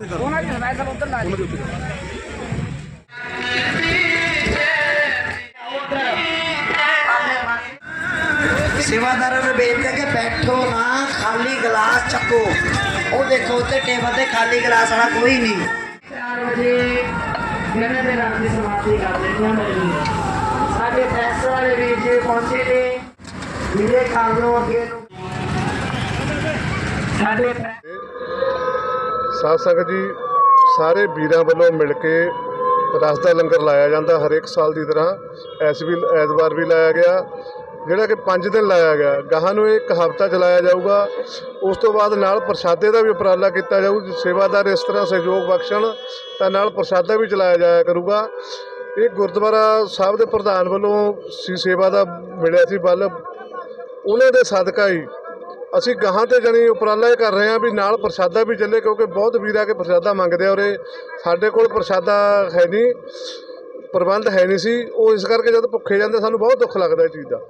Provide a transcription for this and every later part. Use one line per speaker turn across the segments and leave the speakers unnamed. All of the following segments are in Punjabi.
ਉਹਨਾਂ ਦੀ ਹਮਾਇਤ ਉਧਰ ਲਾ ਲਈ।
ਸੇਵਾਦਾਰਾਂ ਨੂੰ ਬੇਨਤੀ ਹੈ ਕਿ ਬੈਠੋ ਨਾ ਖਾਲੀ ਗਲਾਸ ਚੱਕੋ। ਉਹ ਦੇਖੋ ਉੱਤੇ ਟੇਬਲ ਤੇ ਖਾਲੀ ਗਲਾਸ ਵਾਲਾ ਕੋਈ ਨਹੀਂ। 4 ਵਜੇ ਦੇ ਦੀ ਸਮਾਪਤੀ ਕਰ ਲੈਣੀ ਮੇਰੀ। ਸਾਡੇ ਪ੍ਰੈਸ ਵਾਲੇ ਵੀਰ ਜੀ ਪਹੁੰਚੇ ਨੇ। ਕਰ ਲਓ ਅੱਗੇ ਨੂੰ। ਸਾਡੇ
ਸਾਧ ਸੰਗਤ ਜੀ, ਸਾਰੇ ਵੀਰਾਂ ਵੱਲੋਂ ਮਿਲ ਕੇ ਰਸ ਦਾ ਲੰਗਰ ਲਾਇਆ ਜਾਂਦਾ ਹਰੇਕ ਸਾਲ ਦੀ ਤਰ੍ਹਾਂ। ਐਸ ਵੀ, ਐਤਵਾਰ ਵੀ ਲਾਇਆ ਗਿਆ। ਜਿਹੜਾ ਕਿ 5 ਦਿਨ ਲਾਇਆ ਗਿਆ। ਗਾਹਾਂ ਨੂੰ ਇੱਕ ਹਫ਼ਤਾ ਚਲਾਇਆ ਜਾਊਗਾ। ਉਸ ਤੋਂ ਬਾਅਦ ਨਾਲ ਪ੍ਰਸ਼ਾਦੇ ਦਾ ਵੀ ਉਪਰਾਲਾ ਕੀਤਾ ਜਾਊ। ਸੇਵਾਦਾਰ ਇਸ ਤਰ੍ਹਾਂ ਸਹਿਯੋਗ ਬਖਸ਼ਣ, ਤਾਂ ਨਾਲ ਪ੍ਰਸ਼ਾਦਾ ਵੀ ਚਲਾਇਆ ਜਾਇਆ ਕਰੂਗਾ। ਇਹ ਗੁਰਦੁਆਰਾ ਸਾਹਿਬ ਦੇ ਪ੍ਰਧਾਨ ਵੱਲੋਂ ਸੀ ਸੇਵਾ ਦਾ ਮਿਲਿਆ ਸੀ ਬਲ। ਉਹਨਾਂ ਦੇ ਸਦਕਾ ਹੀ ਅਸੀਂ ਗਾਹਾਂ ਤੇ ਜਣੀ ਉਪਰਾਲਾ ਇਹ ਕਰ ਰਹੇ ਹਾਂ ਵੀ ਨਾਲ ਪ੍ਰਸ਼ਾਦਾ ਵੀ ਚੱਲੇ ਕਿਉਂਕਿ ਬਹੁਤ ਵੀਰ ਆ ਕੇ ਪ੍ਰਸ਼ਾਦਾ ਮੰਗਦੇ ਆ ਉਰੇ ਸਾਡੇ ਕੋਲ ਪ੍ਰਸ਼ਾਦਾ ਹੈ ਨਹੀਂ, ਪ੍ਰਬੰਧ ਹੈ ਨਹੀਂ ਸੀ। ਉਹ ਇਸ ਕਰਕੇ ਜਦ ਭੁੱਖੇ ਜਾਂਦੇ ਸਾਨੂੰ ਬਹੁਤ ਦੁੱਖ ਲੱਗਦਾ ਇਹ ਚੀਜ਼ ਦਾ।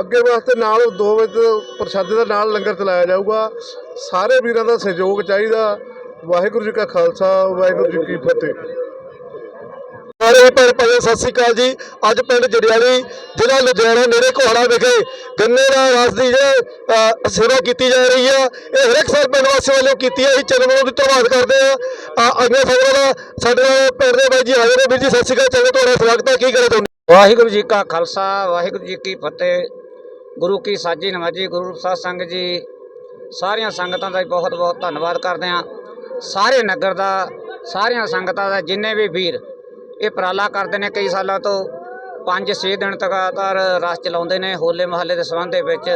ਅੱਗੇ ਵਾਸਤੇ ਨਾਲ 2 ਵਜੇ ਪ੍ਰਸ਼ਾਦੇ ਦਾ ਨਾਲ ਲੰਗਰ ਚਲਾਇਆ ਜਾਊਗਾ। ਸਾਰੇ ਵੀਰਾਂ ਦਾ ਸਹਿਯੋਗ ਚਾਹੀਦਾ। ਵਾਹਿਗੁਰੂ ਜੀ ਕਾ ਖਾਲਸਾ, ਵਾਹਿਗੁਰੂ ਜੀ ਕੀ ਫਤਿਹ।
ਸਾਰੇ ਭੈਣ ਭਾਈਓ, ਸਤਿ ਸ੍ਰੀ ਅਕਾਲ ਜੀ। ਅੱਜ ਪਿੰਡ ਜੜਿਆਲੀ ਜ਼ਿਲ੍ਹਾ ਲੁਧਿਆਣਾ ਨੇੜੇ ਕੋਹੜਾ ਵਿਖੇ ਗੰਨੇ ਦਾ ਰਸ ਦੀ ਜੇ ਸੇਵਾ ਕੀਤੀ ਜਾ ਰਹੀ ਹੈ ਇਹ ਹਰੇਕ ਸਾਲ ਪਿੰਡ ਵਾਸੀਆਂ ਵੱਲੋਂ ਕੀਤੀ ਹੈ ਅਸੀਂ ਚਰਨ ਵੱਲੋਂ ਵੀ ਧੰਨਵਾਦ ਕਰਦੇ ਆ। ਅਗਲੇ ਸਾਲ ਦਾ ਸਾਡੇ ਪਿੰਡ ਦੇ ਬਾਈ ਜੀ ਹਾਜ਼ਰ ਨੇ। ਵੀਰ ਜੀ, ਸਤਿ ਸ੍ਰੀ ਅਕਾਲ। ਚੰਗਾ ਤੁਹਾਡਾ ਸਵਾਗਤ ਹੈ ਕੀ ਕਰੇ ਤੁਹਾਨੂੰ
ਵਾਹਿਗੁਰੂ ਜੀ ਕਾ ਖਾਲਸਾ, ਵਾਹਿਗੁਰੂ ਜੀ ਕੀ ਫਤਿਹ। ਗੁਰੂ ਕੀ ਸਾਜੀ ਨਵਾਜੀ ਗੁਰੂ ਸਾਧ ਸੰਗਤ ਜੀ, ਸਾਰੀਆਂ ਸੰਗਤਾਂ ਦਾ ਬਹੁਤ ਬਹੁਤ ਧੰਨਵਾਦ ਕਰਦੇ ਹਾਂ ਸਾਰੇ ਨਗਰ ਦਾ, ਸਾਰੀਆਂ ਸੰਗਤਾਂ ਦਾ ਜਿੰਨੇ ਵੀ ਵੀਰ ਇਹ ਉਪਰਾਲਾ ਕਰਦੇ ਨੇ ਕਈ ਸਾਲਾਂ ਤੋਂ। 5-6 ਦਿਨ ਲਗਾਤਾਰ ਰਸ ਚਲਾਉਂਦੇ ਨੇ, ਹੋਲੇ ਮਹੱਲੇ ਦੇ ਸੰਬੰਧ ਦੇ ਵਿੱਚ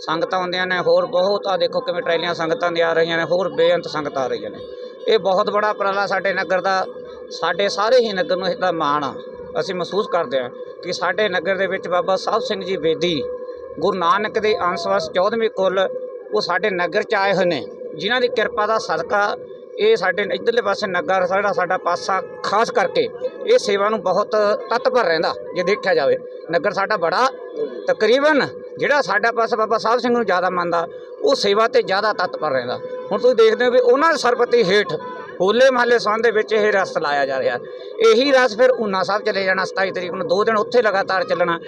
ਸੰਗਤਾਂ ਆਉਂਦੀਆਂ ਨੇ, ਹੋਰ ਬਹੁਤ ਆ ਦੇਖੋ ਕਿਵੇਂ ਟਰੈਲੀਆਂ ਸੰਗਤਾਂ ਦੀਆਂ ਆ ਰਹੀਆਂ ਨੇ, ਹੋਰ ਬੇਅੰਤ ਸੰਗਤਾਂ ਆ ਰਹੀਆਂ ਨੇ। ਇਹ ਬਹੁਤ ਬੜਾ ਉਪਰਾਲਾ ਸਾਡੇ ਨਗਰ ਦਾ, ਸਾਡੇ ਸਾਰੇ ਹੀ ਨਗਰ ਨੂੰ ਇਹਦਾ ਮਾਣ ਆ। ਅਸੀਂ ਮਹਿਸੂਸ ਕਰਦੇ ਹਾਂ ਕਿ ਸਾਡੇ ਨਗਰ ਦੇ ਵਿੱਚ ਬਾਬਾ ਸਾਹਿਬ ਸਿੰਘ ਜੀ ਬੇਦੀ, ਗੁਰੂ ਨਾਨਕ ਦੇ ਅੰਸ਼ਵਸ 14ਵੀਂ ਕੁੱਲ, ਉਹ ਸਾਡੇ ਨਗਰ ਚ ਆਏ ਹੋਏ ਨੇ, ਜਿਨ੍ਹਾਂ ਦੀ ਕਿਰਪਾ ਦਾ ਸਦਕਾ ਇਹ ਸਾਡੇ ਇਧਰਲੇ ਪਾਸੇ ਨਗਰ ਸਾਡਾ ਸਾਡਾ ਪਾਸਾ, ਖਾਸ ਕਰਕੇ ਇਹ ਸੇਵਾ ਨੂੰ ਬਹੁਤ ਤਤਪਰ ਰਹਿੰਦਾ, ਜੇ ਦੇਖਿਆ ਜਾਵੇ। ਨਗਰ ਸਾਡਾ ਬੜਾ ਤਕਰੀਬਨ ਜਿਹੜਾ ਸਾਡਾ ਪਾਸਾ ਬਾਬਾ ਸਾਹਿਬ ਸਿੰਘ ਨੂੰ ਜ਼ਿਆਦਾ ਮੰਨਦਾ, ਉਹ ਸੇਵਾ ਤੇ ਜ਼ਿਆਦਾ ਤਤਪਰ ਰਹਿੰਦਾ। ਹੁਣ ਤੁਸੀਂ ਦੇਖਦੇ ਹੋ ਵੀ ਉਹਨਾਂ ਦੇ ਸਰਪਤੀ ਹੇਠ ਹੋਲੇ ਮਹੱਲੇ ਸੰਬੰਧ ਦੇ ਵਿੱਚ ਇਹ ਰਸ ਲਾਇਆ ਜਾ ਰਿਹਾ। ਇਹੀ ਰਸ ਫਿਰ ਊਨਾ ਸਾਹਿਬ ਚਲੇ ਜਾਣਾ 27 ਤਰੀਕ ਨੂੰ, ਦੋ ਦਿਨ ਉੱਥੇ ਲਗਾਤਾਰ ਚੱਲਣਾ।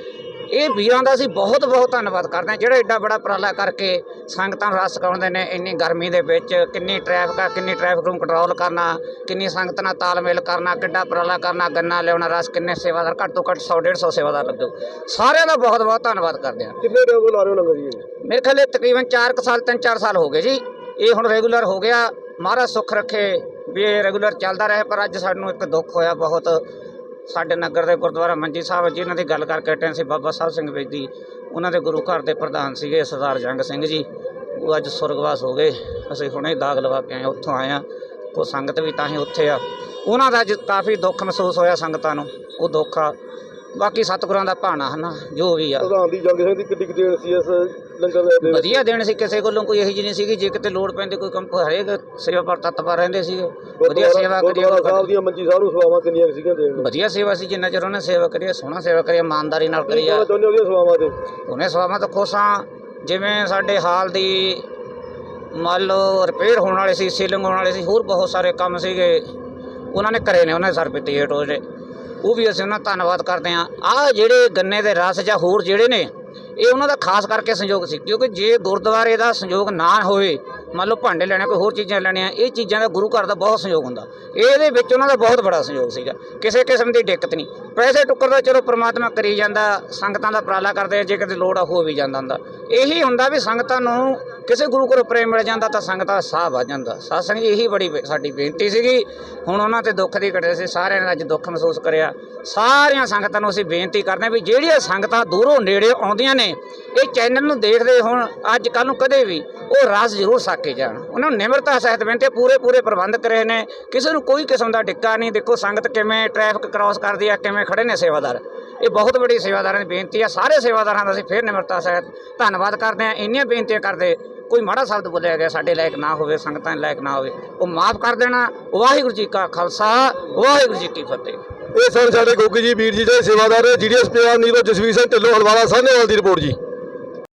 ਇਹ ਵੀਰਾਂ ਦਾ ਅਸੀਂ ਬਹੁਤ ਬਹੁਤ ਧੰਨਵਾਦ ਕਰਦੇ ਹਾਂ। ਜਿਹੜਾ ਐਡਾ ਬੜਾ ਉਪਰਾਲਾ ਕਰਕੇ ਸੰਗਤਾਂ ਨੂੰ ਰਸ ਸਿਖਾਉਂਦੇ ਨੇ ਇੰਨੀ ਗਰਮੀ ਦੇ ਵਿੱਚ ਕਿੰਨੀ ਟ੍ਰੈਫਿਕ ਆ ਕਿੰਨੀ ਟ੍ਰੈਫਿਕ ਨੂੰ ਕੰਟਰੋਲ ਕਰਨਾ ਕਿੰਨੀ ਸੰਗਤ ਨਾਲ ਤਾਲਮੇਲ ਕਰਨਾ ਕਿੱਡਾ ਉਪਰਾਲਾ ਕਰਨਾ ਗੰਨਾ ਲਿਆਉਣਾ ਰਸ ਕਿੰਨੇ ਸੇਵਾਦਾਰ ਘੱਟ ਤੋਂ ਘੱਟ 100 150 ਸੇਵਾਦਾਰ ਲੱਗੋ। ਸਾਰਿਆਂ ਦਾ ਬਹੁਤ ਬਹੁਤ ਧੰਨਵਾਦ ਕਰਦੇ ਹਾਂ।
ਕਿੰਨੇ ਰੋਗ ਲਾ ਰਹੇ ਹੋ ਲੰਗਰ ਜੀ?
ਮੇਰੇ ਖਿਆਲ ਤਕਰੀਬਨ 4 ਸਾਲ 3-4 ਸਾਲ ਹੋ ਗਏ ਜੀ। ਇਹ ਹੁਣ ਰੈਗੂਲਰ ਹੋ ਗਿਆ। ਮਹਾਰਾਜ ਸੁੱਖ ਰੱਖੇ ਵੀ ਇਹ ਰੈਗੂਲਰ ਚੱਲਦਾ ਰਹੇ ਪਰ ਅੱਜ ਸਾਨੂੰ ਇੱਕ ਦੁੱਖ ਹੋਇਆ ਬਹੁਤ। ਸਾਡੇ ਨਗਰ ਦੇ ਗੁਰਦੁਆਰਾ ਮੰਜੀ ਸਾਹਿਬ ਜੀ, ਇਹਨਾਂ ਦੀ ਗੱਲ ਕਰਕੇ ਹਟੇ ਸੀ ਬਾਬਾ ਸਾਹਿਬ ਸਿੰਘ ਬੇਦੀ ਉਹਨਾਂ ਦੇ ਗੁਰੂ ਘਰ ਦੇ ਪ੍ਰਧਾਨ ਸੀਗੇ ਸਰਦਾਰ ਜੰਗ ਸਿੰਘ ਜੀ। ਉਹ ਅੱਜ ਸੁਰਗਵਾਸ ਹੋ ਗਏ। ਅਸੀਂ ਹੁਣੇ ਦਾਗ ਲਵਾ ਕੇ ਆਏ ਉੱਥੋਂ ਆਏ ਆ ਕੋ ਸੰਗਤ ਵੀ ਤਾਂ ਹੀ ਉੱਥੇ ਆ। ਉਹਨਾਂ ਦਾ ਅੱਜ ਕਾਫੀ ਦੁੱਖ ਮਹਿਸੂਸ ਹੋਇਆ ਸੰਗਤਾਂ ਨੂੰ। ਉਹ ਦੁੱਖ ਆ। ਬਾਕੀ ਸਤਿਗੁਰਾਂ ਦਾ ਭਾਣਾ ਹਨਾ ਜੋ ਵੀ ਆ।
ਪ੍ਰਧਾਨ ਦੀ ਜੰਗ ਸਿੰਘ ਦੀ ਕਿੱਡੀ ਦੇਣ ਸੀ ਇਸ ਲੰਗਰ ਦੇ
ਵਧੀਆ ਦੇਣ ਸੀ ਕਿਸੇ ਕੋਲੋਂ ਕੋਈ ਇਹੋ ਜਿਹੀ ਨਹੀਂ ਸੀਗੀ ਜੇ ਕਿਤੇ ਲੋੜ ਪੈਂਦੀ ਕੋਈ ਕੰਪ ਹਰੇਕ ਸੇਵਾ ਪਰ ਤਤਪਰ ਰਹਿੰਦੇ ਸੀਗੇ। ਵਧੀਆ ਸੇਵਾ ਕਰੀ
ਸਾਹਿਬ ਦੀਆਂ ਮੰਜੀ ਨੂੰ ਸੇਵਾਵਾਂ ਕਿੰਨੀਆਂ ਸੀਗੀਆਂ ਦੇਣ ਨੂੰ?
ਵਧੀਆ ਸੇਵਾ ਸੀ ਜਿੰਨਾ ਚਿਰ ਉਹਨੇ ਸੇਵਾ ਕਰੀ ਆ, ਸੋਹਣਾ ਸੇਵਾ ਕਰੀ ਆ, ਇਮਾਨਦਾਰੀ ਨਾਲ ਕਰੀ ਆ।
ਚਾਹੁੰਦੇ ਉਹਦੀਆਂ ਸੇਵਾਵਾਂ ਤੇ?
ਉਹਨੇ ਸੇਵਾਵਾਂ ਤੋਂ ਖੁਸ਼ ਜਿਵੇਂ ਸਾਡੇ ਹਾਲ ਦੀ ਮੰਨ ਲਓ ਰਿਪੇਅਰ ਹੋਣ ਵਾਲੇ ਸੀ ਸੀਲਿੰਗ ਹੋਣ ਵਾਲੇ ਸੀ ਹੋਰ ਬਹੁਤ ਸਾਰੇ ਕੰਮ ਸੀਗੇ। ਉਹਨਾਂ ਨੇ ਕਰੇ ਨੇ ਉਹਨਾਂ ਦੇ ਸਰ ਪਿੱਤੇ ਉਹ ਵੀ ਅਸੀਂ ਉਹਨਾਂ ਦਾ ਧੰਨਵਾਦ ਕਰਦੇ ਹਾਂ। ਆਹ ਜਿਹੜੇ ਗੰਨੇ ਦੇ ਰਸ ਜਾਂ ਹੋਰ ਜਿਹੜੇ ਨੇ, ਇਹ ਉਹਨਾਂ ਦਾ ਖਾਸ ਕਰਕੇ ਸੰਯੋਗ ਸੀ। ਕਿਉਂਕਿ ਜੇ ਗੁਰਦੁਆਰੇ ਦਾ ਸੰਯੋਗ ਨਾ ਹੋਵੇ ਮੰਨ ਲਓ ਭਾਂਡੇ ਲੈਣੇ ਕੋਈ ਹੋਰ ਚੀਜ਼ਾਂ ਲੈਣੀਆਂ, ਇਹ ਚੀਜ਼ਾਂ ਦਾ ਗੁਰੂ ਘਰ ਦਾ ਬਹੁਤ ਸਹਿਯੋਗ ਹੁੰਦਾ। ਇਹਦੇ ਵਿੱਚ ਉਹਨਾਂ ਦਾ ਬਹੁਤ ਬੜਾ ਸਹਿਯੋਗ ਸੀਗਾ। ਕਿਸੇ ਕਿਸਮ ਦੀ ਦਿੱਕਤ ਨਹੀਂ। ਪੈਸੇ ਟੁੱਕਰ ਦਾ ਚਲੋ ਪ੍ਰਮਾਤਮਾ ਕਰੀ ਜਾਂਦਾ, ਸੰਗਤਾਂ ਦਾ ਉਪਰਾਲਾ ਕਰਦੇ ਜੇ ਕਿਤੇ ਲੋੜ ਆ ਹੋ ਵੀ ਜਾਂਦਾ ਹੁੰਦਾ। ਇਹੀ ਹੁੰਦਾ ਵੀ ਸੰਗਤਾਂ ਨੂੰ ਕਿਸੇ ਗੁਰੂ ਕੋਲੋਂ ਪ੍ਰੇਮ ਮਿਲ ਜਾਂਦਾ ਤਾਂ ਸੰਗਤਾਂ ਦਾ ਸਾਹ ਵੱਧ ਜਾਂਦਾ। ਸਾਧ ਸੰਗਤ ਇਹੀ ਬੜੀ ਸਾਡੀ ਬੇਨਤੀ ਸੀਗੀ। ਹੁਣ ਉਹਨਾਂ ਤੇ ਦੁੱਖ ਦੀ ਘਟੇ ਸੀ, ਸਾਰਿਆਂ ਨੇ ਅੱਜ ਦੁੱਖ ਮਹਿਸੂਸ ਕਰਿਆ। ਸਾਰੀਆਂ ਸੰਗਤਾਂ ਨੂੰ ਅਸੀਂ ਬੇਨਤੀ ਕਰਦੇ ਹਾਂ ਵੀ ਜਿਹੜੀਆਂ ਸੰਗਤਾਂ ਦੂਰੋਂ ਨੇੜੇ ਆਉਂਦੀਆਂ ਨੇ, ਇਹ ਚੈਨਲ ਨੂੰ ਦੇਖਦੇ ਹੁਣ, ਅੱਜ ਕੱਲ ਨੂੰ ਕਦੇ ਵੀ ਉਹ ਰਸ ਜ਼ਰੂਰ ਸਾਕੇ ਜਾਣ। ਉਹਨਾਂ ਨੂੰ ਨਿਮਰਤਾ ਸਹਿਤ ਬੇਨਤੀ ਪੂਰੇ ਪੂਰੇ ਪ੍ਰਬੰਧ ਕਰੇ ਨੇ। ਕਿਸੇ ਨੂੰ ਕੋਈ ਕਿਸਮ ਦਾ ਡਿੱਕਾ ਨਹੀਂ। ਦੇਖੋ ਸੰਗਤ ਕਿਵੇਂ ਟ੍ਰੈਫਿਕ ਕ੍ਰਾਸ ਕਰਦੀ ਆ, ਕਿਵੇਂ ਖੜੇ ਨੇ ਸੇਵਾਦਾਰ। ਇਹ ਬਹੁਤ ਬੜੀ ਸੇਵਾਦਾਰਾਂ ਦੀ ਬੇਨਤੀ ਆ। ਸਾਰੇ ਸੇਵਾਦਾਰਾਂ ਦਾ ਅਸੀਂ ਫੇਰ ਨਿਮਰਤਾ ਸਹਿਤ ਧੰਨਵਾਦ ਕਰਦੇ ਹਾਂ ਇੰਨੀਆਂ ਬੇਨਤੀਆਂ ਕਰਦੇ, ਕੋਈ ਮਾੜਾ ਸ਼ਬਦ ਬੋਲਿਆ ਗਿਆ, ਸਾਡੇ ਲਾਇਕ ਨਾ ਹੋਵੇ, ਸੰਗਤਾਂ ਦੇ ਲਾਇਕ ਨਾ ਹੋਵੇ, ਉਹ ਮਾਫ ਕਰ ਦੇਣਾ। ਵਾਹਿਗੁਰੂ ਜੀ ਕਾ ਖਾਲਸਾ, ਵਾਹਿਗੁਰੂ ਜੀ ਕੀ ਫਤਿਹ।
ਇਹ ਸਨ ਸਾਡੇ ਗੋਗੀ ਜੀ, ਵੀਰ ਜੀ ਦੇ ਸੇਵਾਦਾਰ ਜੀਡੀਐਸ ਪੰਜਾਬ ਨੀਰੋ ਜਸਵੀਰ ਸਿੰਘ ਢਿੱਲੋਂ ਹਲਵਾਲਾ ਸਾਹਨੇਵਾਲ ਦੀ ਰਿਪੋਰਟ ਜੀ।